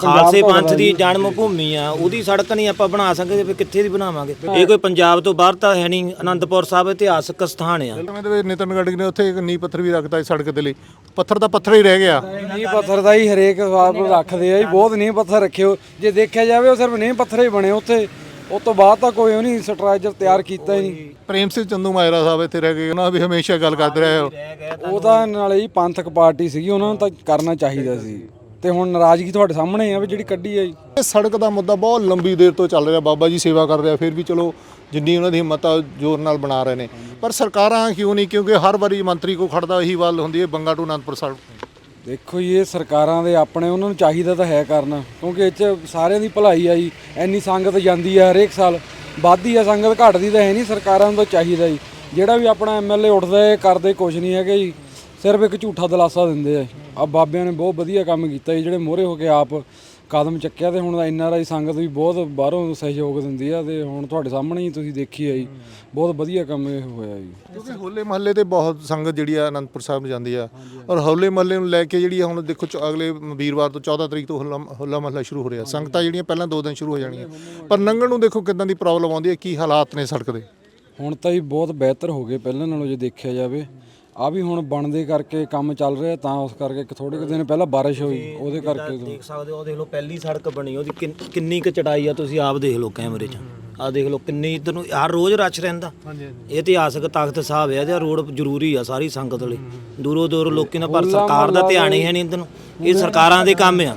ਖਾਲਸੇ ਪੰਥ ਦੀ ਜਨਮ ਭੂਮੀ ਆ ਉਹਦੀ ਸੜਕ ਨਹੀਂ ਆਪਾਂ ਬਣਾ ਸਕਦੇ ਫਿਰ ਕਿੱਥੇ ਦੀ ਬਣਾਵਾਂਗੇ? ਇਹ ਕੋਈ ਪੰਜਾਬ ਤੋਂ ਬਾਹਰ ਤਾਂ ਹੈ ਨਹੀਂ ਅਨੰਦਪੁਰ ਸਾਹਿਬ ਇਤਿਹਾਸਕ ਸਥਾਨ ਆ। ਦੇ ਨਿਤਨ ਗੜਗ ਨੇ ਉੱਥੇ ਇੱਕ ਨੀਂਹ ਪੱਥਰ ਵੀ ਰੱਖਤਾ ਸੀ ਸੜਕ ਦੇ ਲਈ। ਪੱਥਰ ਤਾਂ ਪੱਥਰ ਹੀ ਰਹਿ ਗਿਆ। ਨੀਂਹ ਪੱਥਰ ਦਾ ਹੀ ਹਰੇਕ ਆਪ ਰੱਖਦੇ ਆ ਜੀ ਬਹੁਤ ਨੀਂਹ ਪੱਥਰ ਰੱਖਿਓ। ਜੇ ਦੇਖਿਆ ਜਾਵੇ ਉਹ ਸਿਰਫ ਨੀਂਹ ਪੱਥਰ ਹੀ ਬਣੇ ਉੱਥੇ। ਉਸ ਤੋਂ ਬਾਅਦ ਤਾਂ ਕੋਈ ਉਹ ਨਹੀਂ ਸਟਰਕਚਰ ਤਿਆਰ ਕੀਤਾ ਹੀ ਨਹੀਂ। ਪ੍ਰੇਮ ਸਿੰਘ ਚੰਦੂ ਮਾਇਰਾ ਸਾਹਿਬ ਇੱਥੇ ਰਹਿ ਗਏ ਉਹਨਾਂ ਵੀ ਹਮੇਸ਼ਾ ਗੱਲ ਕਰਦੇ ਰਹੇ ਹੋ। ਉਹ ਤਾਂ ਨਾਲੇ ਜੀ ਪੰਥਕ ਪਾਰਟੀ ਸੀਗੀ ਉਹਨਾਂ ਨੂੰ ਤਾਂ ਕਰਨਾ ਚਾਹੀਦਾ ਸੀ। ਤੇ ਹੁਣ ਨਾਰਾਜ਼ਗੀ ਤੁਹਾਡੇ ਸਾਹਮਣੇ ਆ ਵੀ ਜਿਹੜੀ ਕੱਢੀ ਆ ਜੀ। ਇਹ ਸੜਕ ਦਾ ਮੁੱਦਾ ਬਹੁਤ ਲੰਬੀ ਦੇਰ ਤੋਂ ਚੱਲ ਰਿਹਾ ਬਾਬਾ ਜੀ ਸੇਵਾ ਕਰ ਰਿਹਾ ਫਿਰ ਵੀ ਚਲੋ ਜਿੰਨੀ ਉਹਨਾਂ ਦੀ ਹਿੰਮਤ ਆ ਜ਼ੋਰ ਨਾਲ ਬਣਾ ਰਹੇ ਨੇ। ਪਰ ਸਰਕਾਰਾਂ ਕਿਉਂ ਨਹੀਂ ਕਿਉਂਕਿ ਹਰ ਵਾਰੀ ਮੰਤਰੀ ਕੋ ਖੜਦਾ ਇਹੀ ਵੱਲ ਹੁੰਦੀ ਹੈ ਬੰਗਾ ਟੂ ਅਨੰਦਪੁਰ ਸਾਹਿਬ ਦੇਖੋ ਜੀ ਇਹ ਸਰਕਾਰਾਂ ਦੇ ਆਪਣੇ ਉਹਨਾਂ ਨੂੰ ਚਾਹੀਦਾ ਤਾਂ ਹੈ ਕਰਨਾ ਕਿਉਂਕਿ ਇਹ 'ਚ ਸਾਰਿਆਂ ਦੀ ਭਲਾਈ ਆ ਜੀ। ਇੰਨੀ ਸੰਗਤ ਜਾਂਦੀ ਆ ਹਰੇਕ ਸਾਲ ਵੱਧਦੀ ਆ ਸੰਗਤ ਘਟਦੀ ਤਾਂ ਹੈ ਨਹੀਂ ਸਰਕਾਰਾਂ ਨੂੰ ਤਾਂ ਚਾਹੀਦਾ ਜੀ। ਜਿਹੜਾ ਵੀ ਆਪਣਾ ਐਮਐਲਏ ਉੱਠਦਾ ਇਹ ਕਰਦੇ ਕੁਝ ਨਹੀਂ ਹੈਗੇ ਜੀ। ਸਿਰਫ ਇੱਕ ਝੂਠਾ ਦਿਲਾਸਾ ਦਿੰਦੇ ਆ ਆ ਬਾਬਿਆਂ ਨੇ ਬਹੁਤ ਵਧੀਆ ਕੰਮ ਕੀਤਾ ਜੀ ਜਿਹੜੇ ਮੋਹਰੇ ਹੋ ਕੇ ਆਪ ਕਦਮ ਚੱਕਿਆ ਤੇ ਹੁਣ ਐਨਆਰਆਈ ਸੰਗਤ ਵੀ ਬਹੁਤ ਬਾਹਰੋਂ ਸਹਿਯੋਗ ਦਿੰਦੀ ਆ ਤੇ ਹੁਣ ਤੁਹਾਡੇ ਸਾਹਮਣੇ ਹੀ ਤੁਸੀਂ ਦੇਖੀ ਆ ਜੀ ਬਹੁਤ ਵਧੀਆ ਕੰਮ ਇਹ ਹੋਇਆ ਜੀ। ਕਿਉਂਕਿ ਹੋਲੇ ਮਹੱਲੇ ਤੇ ਬਹੁਤ ਸੰਗਤ ਜਿਹੜੀ ਆ ਅਨੰਦਪੁਰ ਸਾਹਿਬ ਨੂੰ ਜਾਂਦੀ ਆ ਔਰ ਹੋਲੇ ਮਹੱਲੇ ਨੂੰ ਲੈ ਕੇ ਜਿਹੜੀ ਆ ਹੁਣ ਦੇਖੋ ਚ- ਅਗਲੇ ਵੀਰਵਾਰ ਤੋਂ 14 ਤਰੀਕ ਤੋਂ ਹੋਲਾ ਹੋਲਾ ਮਹੱਲਾ ਸ਼ੁਰੂ ਹੋ ਰਿਹਾ। ਸੰਗਤਾਂ ਜਿਹੜੀਆਂ ਪਹਿਲਾਂ ਦੋ ਦਿਨ ਸ਼ੁਰੂ ਹੋ ਜਾਣੀਆਂ ਪਰ ਲੰਘਣ ਨੂੰ ਦੇਖੋ ਕਿਦਾਂ ਦੀ ਪ੍ਰੋਬਲਮ ਆਉਂਦੀ ਹੈ ਕੀ ਹਾਲਾਤ ਨੇ ਸੜਕ ਦੇ? ਹੁਣ ਤਾਂ ਹੀ ਬਹੁਤ ਬਿਹਤਰ ਹੋ ਗਏ ਪਹਿਲਾਂ ਨਾਲੋਂ ਜੇ ਦੇਖਿਆ ਜਾਵੇ। ਆ ਵੀ ਹੁਣ ਬਣਦੇ ਕਰਕੇ ਕੰਮ ਚੱਲ ਰਿਹਾ ਤਾਂ ਉਸ ਕਰਕੇ ਇੱਕ ਥੋੜੇ ਕੁ ਦਿਨ ਪਹਿਲਾਂ ਬਾਰਿਸ਼ ਹੋਈ ਉਹਦੇ ਕਰਕੇ ਦੇਖ ਸਕਦੇ ਹੋ ਉਹ ਦੇਖ ਲਓ ਪਹਿਲੀ ਸੜਕ ਬਣੀ ਉਹਦੀ ਕਿੰਨ- ਕਿੰਨੀ ਕੁ ਚੜਾਈ ਆ ਤੁਸੀਂ ਆਪ ਦੇਖ ਲਓ ਕੈਮਰੇ 'ਚ। ਆ ਦੇਖ ਲਓ ਕਿੰਨੀ ਇਧਰ ਨੂੰ ਹਰ ਰੋਜ਼ ਰਸ਼ ਰਹਿੰਦਾ। ਇਹ ਇਤਿਹਾਸਕ ਤਖਤ ਸਾਹਿਬ ਹੈ ਤੇ ਰੋਡ ਜ਼ਰੂਰੀ ਆ ਸਾਰੀ ਸੰਗਤ ਲਈ। ਦੂਰੋਂ ਦੂਰੋਂ ਲੋਕੀ ਨਾ ਪਰ ਸਰਕਾਰ ਦਾ ਧਿਆਨ ਹੀ ਹੈ ਨਹੀਂ ਇਧਰ ਨੂੰ ਇਹ ਸਰਕਾਰਾਂ ਦੇ ਕੰਮ ਆ।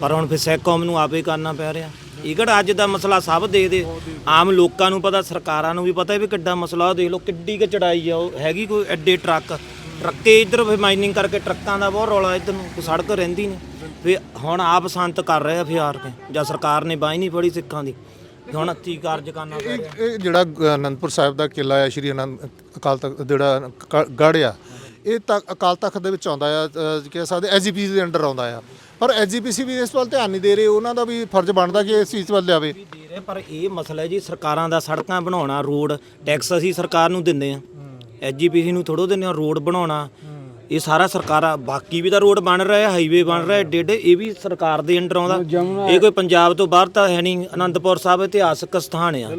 ਪਰ ਹੁਣ ਫਿਰ ਸਿੱਖ ਕੌਮ ਨੂੰ ਆਪੇ ਕਰਨਾ ਪੈ ਰਿਹਾ। ਕਿਹੜਾ ਅੱਜ ਦਾ ਮਸਲਾ ਸਭ ਦੇ ਦੇ ਆਮ ਲੋਕਾਂ ਨੂੰ ਪਤਾ ਸਰਕਾਰਾਂ ਨੂੰ ਵੀ ਪਤਾ ਵੀ ਕਿੱਡਾ ਮਸਲਾ। ਉਹ ਦੇਖ ਲਓ ਕਿੱਡੀ ਕੁ ਚੜਾਈ ਆ ਉਹ। ਹੈਗੀ ਕੋਈ ਐਡੇ ਟਰੱਕ? ਟਰੱਕੇ ਇੱਧਰ ਫਿਰ ਮਾਈਨਿੰਗ ਕਰਕੇ ਟਰੱਕਾਂ ਦਾ ਬਹੁਤ ਰੌਲਾ ਇੱਧਰ ਨੂੰ। ਸੜਕ ਰਹਿੰਦੀ ਨਹੀਂ। ਵੀ ਹੁਣ ਆਪ ਸੰਤ ਕਰ ਰਹੇ ਆ ਫਿਆਰ ਕੇ ਜਾਂ ਸਰਕਾਰ ਨੇ ਬਾਈ ਨਹੀਂ ਫੜੀ ਸਿੱਖਾਂ ਦੀ। ਹੁਣ ਹੱਥੀ ਕਾਰਜ ਕਰਨਾ ਪੈ ਰਿਹਾ ਇਹ ਜਿਹੜਾ ਅਨੰਦਪੁਰ ਸਾਹਿਬ ਦਾ ਕਿਲਾ ਆ ਸ਼੍ਰੀ ਅਨੰਦ ਅਕਾਲ ਤਖਤ ਜਿਹੜਾ ਗੜ੍ਹ ਆ ਇਹ ਤਾਂ ਅਕਾਲ ਤਖਤ ਦੇ ਵਿੱਚ ਆਉਂਦਾ ਆ ਕਹਿ ਸਕਦੇ ਐਜੀਪੀਸੀ ਦੇ ਅੰਡਰ ਆਉਂਦਾ ਆ। ਪਰ ਐਜੀਪੀਸੀ ਵੀ ਇਸ ਵੱਲ ਧਿਆਨ ਨਹੀਂ ਦੇ ਰਹੇ ਉਹਨਾਂ ਦਾ ਵੀ ਫਰਜ਼ ਬਣਦਾ ਕਿ ਇਸ ਚੀਜ਼ ਵੱਲ ਲਿਆਵੇ। ਵੀ ਦੇ ਰਹੇ ਪਰ ਇਹ ਮਸਲਾ ਹੈ ਜੀ ਸਰਕਾਰਾਂ ਦਾ ਸੜਕਾਂ ਬਣਾਉਣਾ ਰੋਡ ਟੈਕਸ ਅਸੀਂ ਸਰਕਾਰ ਨੂੰ ਦਿੰਦੇ ਆ ਐਜੀਪੀਸੀ ਨੂੰ ਥੋੜੋ ਦਿੰਦੇ ਆ ਰੋਡ ਬਣਾਉਣਾ। ਇਹ ਸਾਰਾ ਸਰਕਾਰਾਂ ਬਾਕੀ ਵੀ ਤਾਂ ਰੋਡ ਬਣ ਰਿਹਾ ਹਾਈਵੇ ਬਣ ਰਿਹਾ ਏਡੇ ਇਹ ਵੀ ਸਰਕਾਰ ਦੇ ਅੰਡਰ ਆਉਂਦਾ। ਇਹ ਕੋਈ ਪੰਜਾਬ ਤੋਂ ਬਾਹਰ ਤਾਂ ਹੈ ਨਹੀਂ ਅਨੰਦਪੁਰ ਸਾਹਿਬ ਇਤਿਹਾਸਕ ਸਥਾਨ ਆ।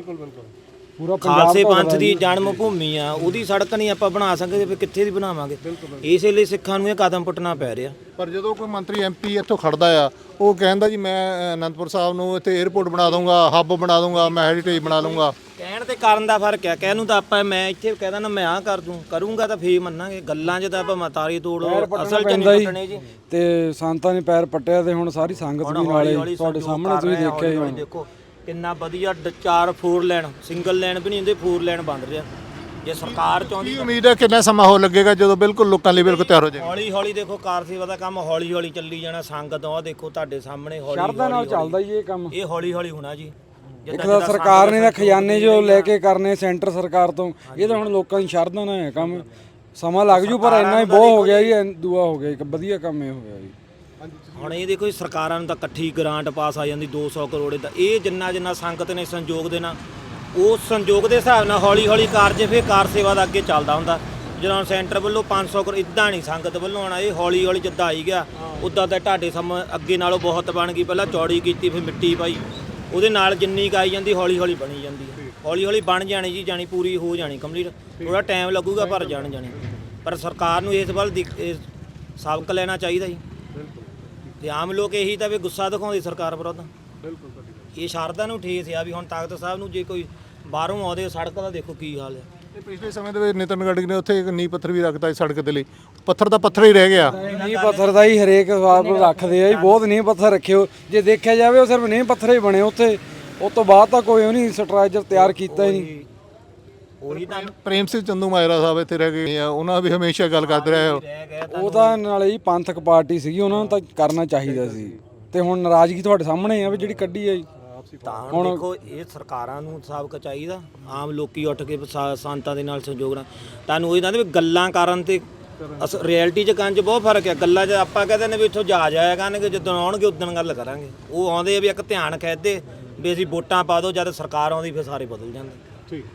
ਪੂਰਾ ਖਾਲਸੇ ਪੰਥ ਦੀ ਜਨਮ ਭੂਮੀ ਆ ਉਹਦੀ ਸੜਕ ਨਹੀਂ ਆਪਾਂ ਬਣਾ ਸਕਦੇ ਫਿਰ ਕਿੱਥੇ ਦੀ ਬਣਾਵਾਂਗੇ? ਇਸੇ ਲਈ ਸਿੱਖਾਂ ਨੂੰ ਇਹ ਕਦਮ ਪੁੱਟਣਾ ਪੈ ਰਿਹਾ। ਪਰ ਜਦੋਂ ਕੋਈ ਮੰਤਰੀ ਐਮਪੀ ਇੱਥੋਂ ਖੜਦਾ ਆ ਉਹ ਕਹਿੰਦਾ ਜੀ ਮੈਂ ਅਨੰਦਪੁਰ ਸਾਹਿਬ ਨੂੰ ਇੱਥੇ 에어ਪੋਰਟ ਬਣਾ ਦੂੰਗਾ ਹੱਬ ਬਣਾ ਦੂੰਗਾ ਮੈਂ ਹੈਰੀਟੇਜ ਬਣਾ ਲੂੰਗਾ ਕਹਿਣ ਤੇ ਕਰਨ ਦਾ ਫ਼ਰਕ ਹੈ ਕਹਿਣ ਨੂੰ ਤਾਂ ਆਪਾਂ ਮੈਂ ਇੱਥੇ ਕਹਿਦਾ ਨਾ ਮੈਂ ਆ ਕਰ ਦੂੰ ਕਰੂੰਗਾ ਤਾਂ ਫੇਰ ਮੰਨਾਂਗੇ ਗੱਲਾਂ 'ਚ ਤਾਂ ਆਪਾਂ ਮਤਾਰੀ ਤੋੜ ਅਸਲ 'ਚ ਨਹੀਂ ਪੱਟਣੇ ਜੀ। ਤੇ ਸੰਤਾਂ ਨੇ ਪੈਰ ਪੱਟਿਆ ਤੇ ਹੁਣ ਸਾਰੀ ਸੰਗਤ ਵੀ ਨਾਲੇ ਤੁਹਾਡੇ ਸਾਹਮਣੇ ਤੁਸੀਂ ਦੇਖਿਆ ਹੀ ਹੋਣਾ। ਦੇਖੋ ਕਿੰਨਾ ਵਧੀਆ ਡ- ਚਾਰ ਫੋਰ ਲੈਣ ਸਿੰਗਲ ਲੈਣ ਵੀ ਨਹੀਂ ਹੁੰਦੇ ਫੋਰ ਲੈਣ ਬਣ ਰਿਹਾ ਜੇ ਸਰਕਾਰ ਚਾਹੁੰਦੀ ਕੀ ਉਮੀਦ ਹੈ ਕਿੰਨਾ ਸਮਾਂ ਹੋ ਲੱਗੇਗਾ ਜਦੋਂ ਬਿਲਕੁਲ ਲੋਕਾਂ ਲਈ ਬਿਲਕੁਲ ਤਿਆਰ ਹੋ ਜਾਏਗਾ? ਹੌਲੀ ਹੌਲੀ ਦੇਖੋ ਕਾਰ ਸੇਵਾ ਦਾ ਕੰਮ ਹੌਲੀ ਹੌਲੀ ਚੱਲੀ ਜਾਣਾ ਸੰਗਤ ਉਹ ਦੇਖੋ ਤੁਹਾਡੇ ਸਾਹਮਣੇ ਹੌਲੀ ਸ਼ਰਧਾ ਨਾਲ ਚੱਲਦਾ ਜੀ ਇਹ ਕੰਮ। ਇਹ ਹੌਲੀ ਹੌਲੀ ਹੋਣਾ ਜੀ। ਇੱਕ ਤਾਂ ਸਰਕਾਰ ਨੇ ਤਾਂ ਖਜ਼ਾਨੇ ਜੋ ਲੈ ਕੇ ਕਰਨੇ ਸੈਂਟਰ ਸਰਕਾਰ ਤੋਂ ਇਹ ਤਾਂ ਹੁਣ ਲੋਕਾਂ ਦੀ ਸ਼ਰਧਾ ਨਾਲ ਹੈ ਕੰਮ। ਸਮਾਂ ਲੱਗ ਜੂ ਪਰ ਇੰਨਾ ਹੀ ਬਹੁਤ ਹੋ ਗਿਆ ਜੀ। ਐਨ ਦੂਆ ਹੋ ਗਿਆ ਇੱਕ ਵਧੀਆ ਕੰਮ ਇਹ ਹੋ ਗਿਆ ਜੀ। ਹੁਣ ਇਹ ਦੇਖੋ ਜੀ, ਸਰਕਾਰਾਂ ਨੂੰ ਤਾਂ ਇਕੱਠੀ ਗ੍ਰਾਂਟ ਪਾਸ ਆ ਜਾਂਦੀ 200 ਕਰੋੜ ਦਾ ਇਹ ਜਿੰਨਾ ਜਿੰਨਾ ਸੰਗਤ ਨੇ ਸੰਯੋਗ ਦੇਣਾ ਉਸ ਸੰਯੋਗ ਦੇ ਹਿਸਾਬ ਨਾਲ ਹੌਲੀ ਹੌਲੀ ਕਾਰਜ ਫੇ ਕਾਰ ਸੇਵਾ ਦਾ ਅੱਗੇ ਚੱਲਦਾ ਹੁੰਦਾ। ਜਦੋਂ ਸੈਂਟਰ ਵੱਲੋਂ 500 ਕਰੋੜ ਇਦਾਂ ਨਹੀਂ ਸੰਗਤ ਵੱਲੋਂ ਆਣਾ ਇਹ ਹੌਲੀ ਹੌਲੀ ਜਿੱਦਾਂ ਆਈ ਗਿਆ ਉਦਾਂ ਤਾਂ ਢਾਡੇ ਸਮ ਅੱਗੇ ਨਾਲੋਂ ਬਹੁਤ ਬਣ ਗਈ ਪਹਿਲਾਂ ਚੌੜੀ ਕੀਤੀ ਫਿਰ ਮਿੱਟੀ ਪਾਈ। ਉਹਦੇ ਨਾਲ ਜਿੰਨੀ ਕੁ ਆਈ ਜਾਂਦੀ ਹੌਲੀ ਹੌਲੀ ਬਣੀ ਜਾਂਦੀ ਹੈ ਹੌਲੀ ਹੌਲੀ ਬਣ ਜਾਣੀ ਜੀ ਜਾਣੀ ਪੂਰੀ ਹੋ ਜਾਣੀ ਕੰਪਲੀਟ ਥੋੜਾ ਟਾਈਮ ਲੱਗੂਗਾ ਪਰ ਜਾਣ ਜਾਣੀ ਪਰ ਸਰਕਾਰ ਨੂੰ ਇਸ ਵੱਲ ਸਬਕ ਲੈਣਾ ਚਾਹੀਦਾ ਜੀ। ਤੇ ਆਮ ਲੋਕ ਇਹੀ ਤਾਂ ਵੀ ਗੁੱਸਾ ਦਿਖਾਉਂਦੇ ਸਰਕਾਰ ਵਿਰੁੱਧ। ਬਿਲਕੁਲ ਇਹ ਸ਼ਰਧਾ ਨੂੰ ਠੇਸ ਆ ਵੀ ਹੁਣ ਤਖਤ ਸਾਹਿਬ ਨੂੰ ਜੇ ਕੋਈ ਬਾਹਰੋਂ ਆਉਂਦੇ ਸੜਕ ਦਾ ਦੇਖੋ ਕੀ ਹਾਲ ਹੈ। ਤੇ ਪਿਛਲੇ ਸਮੇਂ ਦੇ ਵਿੱਚ ਨਿਤਨ ਗੜਗ ਨੇ ਉੱਥੇ ਇੱਕ ਨੀਂਹ ਪੱਥਰ ਵੀ ਰੱਖਤਾ ਸੀ ਸੜਕ ਦੇ ਲਈ। ਪੱਥਰ ਤਾਂ ਪੱਥਰ ਹੀ ਰਹਿ ਗਿਆ। ਨੀਂਹ ਪੱਥਰ ਦਾ ਹੀ ਹਰੇਕ ਆਪ ਰੱਖਦੇ ਆ ਜੀ ਬਹੁਤ ਨੀਂਹ ਪੱਥਰ ਰੱਖਿਓ ਜੇ ਦੇਖਿਆ ਜਾਵੇ ਉਹ ਸਿਰਫ ਨੀਂਹ ਪੱਥਰ ਹੀ ਬਣੇ ਉੱਥੇ। ਉਸ ਤੋਂ ਬਾਅਦ ਤਾਂ ਕੋਈ ਉਹ ਨਹੀਂ ਸਟਰਕਚਰ ਤਿਆਰ ਕੀਤਾ ਹੀ ਨਹੀਂ। ਉਹੀ ਤਾਂ ਪ੍ਰੇਮ ਸਿੰਘ ਚੰਦੂ ਮਾਇਰਾ ਸਾਹਿਬ ਇੱਥੇ ਰਹਿ ਗਏ ਆ ਉਹਨਾਂ ਵੀ ਹਮੇਸ਼ਾ ਗੱਲ ਕਰਦੇ ਰਹੇ ਹੋ। ਉਹ ਤਾਂ ਨਾਲੇ ਜੀ ਪੰਥਕ ਪਾਰਟੀ ਸੀਗੀ ਉਹਨਾਂ ਨੂੰ ਤਾਂ ਕਰਨਾ ਚਾਹੀਦਾ ਸੀ। ਤੇ ਹੁਣ ਨਾਰਾਜ਼ਗੀ ਤੁਹਾਡੇ ਸਾਹਮਣੇ ਆ ਵੀ ਜਿਹੜੀ ਕੱਢੀ ਆ ਜੀ। ਤਾਂ ਹੁਣ ਦੇਖੋ ਇਹ ਸਰਕਾਰਾਂ ਨੂੰ ਸਬਕ ਚਾਹੀਦਾ। ਆਮ ਲੋਕੀ ਉੱਠ ਕੇ ਸੰਤਾਂ ਦੇ ਨਾਲ ਸਹਿਯੋਗ ਨਾਲ। ਤੁਹਾਨੂੰ ਉਹੀ ਦੱਸਦੇ ਵੀ ਗੱਲਾਂ ਕਰਨ ਤੇ ਅਸ ਰਿਐਲਿਟੀ ਚ ਚ ਬਹੁਤ ਫ਼ਰਕ ਹੈ ਗੱਲਾਂ 'ਚ ਆਪਾਂ ਕਹਿੰਦੇ ਨੇ ਵੀ ਇੱਥੋਂ ਜਾ ਜਾਇਆ ਕਰਨਗੇ ਜਦੋਂ ਆਉਣਗੇ ਉਦੋਂ ਗੱਲ ਕਰਾਂਗੇ। ਉਹ ਆਉਂਦੇ ਆ ਵੀ ਇੱਕ ਧਿਆਨ ਖਿੱਚਦੇ ਵੀ ਅਸੀਂ ਵੋਟਾਂ ਪਾ ਦਿਓ ਜਦ ਸਰਕਾਰ ਆਉਂਦੀ ਫਿਰ ਸਾਰੇ ਬਦਲ ਜਾਂਦੇ। ਠੀਕ।